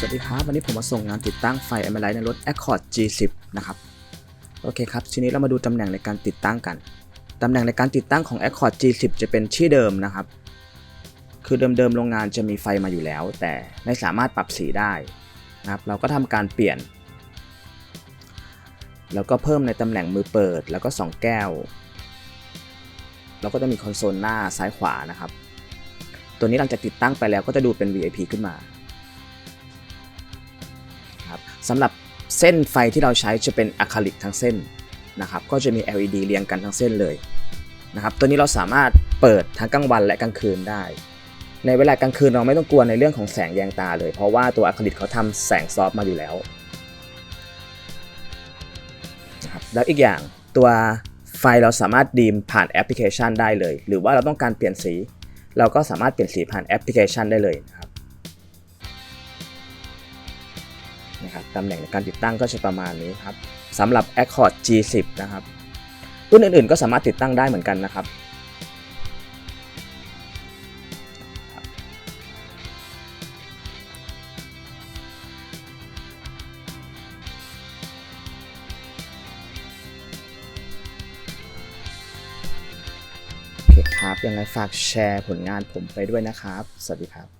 สวัสดีครับ วันนี้ผมมาส่งงานติดตั้งไฟ a m b i l i t ในรถ Accord G10 นะครับ โอเคครับ ทีนี้เรามาดูตำแหน่งในการติดตั้งกัน ตำแหน่งในการติดตั้งของ Accord G10 จะเป็นที่เดิมนะครับ คือเดิมๆโรงงานจะมีไฟมาอยู่แล้ว แต่ไม่สามารถปรับสีได้นะครับ เราก็ทำการเปลี่ยน แล้วก็เพิ่มในตำแหน่งมือเปิด แล้วก็ 2 แก้ว แล้วก็จะมีคอนโซลหน้าซ้ายขวานะครับ ตัวนี้หลังจากติดตั้งไปแล้วก็จะดูเป็น VIP ขึ้นมา ครับสำหรับเส้นไฟที่เราใช้จะเป็นอะคริลิกทั้งเส้นนะครับก็จะมี LED เรียงกันทั้งเส้นเลยนะครับตัวนี้เราสามารถเปิดทั้งกลางวันและกลางคืนได้ ในเวลากลางคืนเราไม่ต้องกลัวในเรื่องของแสงแยงตาเลย เพราะว่าตัวอะคริลิกเขาทำแสงซอฟมาอยู่แล้วนะครับแล้วอีกอย่างตัวไฟเราสามารถดีมผ่านแอปพลิเคชันได้เลย หรือว่าเราต้องการเปลี่ยนสี เราก็สามารถเปลี่ยนสีผ่านแอปพลิเคชันได้เลยนะครับ นะครับตำแหน่งในการติดตั้งก็จะประมาณนี้ครับสำหรับ Accord G10 นะครับรุ่นอื่นๆ ก็สามารถติดตั้งได้เหมือนกันนะครับ โอเคครับยังไงฝากแชร์ผลงานผมไปด้วยนะครับ สวัสดีครับ